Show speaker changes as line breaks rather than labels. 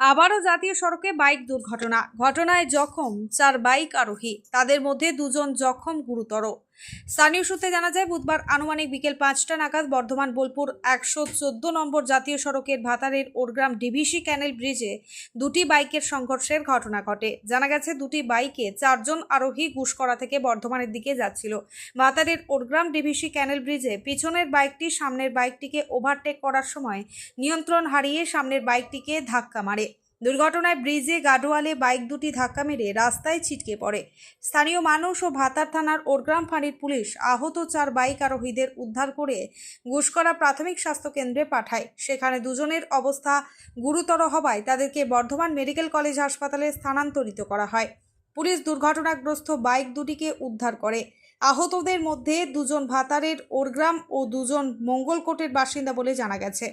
আবারও জাতীয় সড়কে বাইক দুর্ঘটনা। ঘটনায় জখম চার বাইক আরোহী। তাদের মধ্যে দুজন জখম গুরুতর। স্থানীয় সূত্রে জানা যায়, বুধবার আনুমানিক বিকেল পাঁচটা নাগাদ বর্ধমান বোলপুর একশো চোদ্দ নম্বর জাতীয় সড়কের ভাতারের ওরগ্রাম ডিভিসি ক্যানেল ব্রিজে দুটি বাইকের সংঘর্ষের ঘটনা ঘটে। জানা গেছে, দুটি বাইকে চারজন আরোহী গুসকরা থেকে বর্ধমানের দিকে যাচ্ছিল। ভাতারের ওরগ্রাম ডিভিসি ক্যানেল ব্রিজে পিছনের বাইকটি সামনের বাইকটিকে ওভারটেক করার সময় নিয়ন্ত্রণ হারিয়ে সামনের বাইকটিকে ধাক্কা মারে। দুর্ঘটনায় ব্রিজে গাডোয়ালে বাইক দুটি ধাক্কা মেরে রাস্তায় ছিটকে পড়ে। স্থানীয় মানুষ ও ভাতার থানার ওরগ্রাম ফাঁড়ির পুলিশ আহত চার বাইক আরোহীদের উদ্ধার করে ঘুষকরা প্রাথমিক স্বাস্থ্য কেন্দ্রে পাঠায়। সেখানে দুজনের অবস্থা গুরুতর হওয়ায় তাদেরকে বর্ধমান মেডিকেল কলেজ হাসপাতালে স্থানান্তরিত করা হয়। পুলিশ দুর্ঘটনাগ্রস্ত বাইক দুটিকে উদ্ধার করে। আহতদের মধ্যে দুজন ভাতারের ওরগ্রাম ও দুজন মঙ্গলকোটের বাসিন্দা বলে জানা গেছে।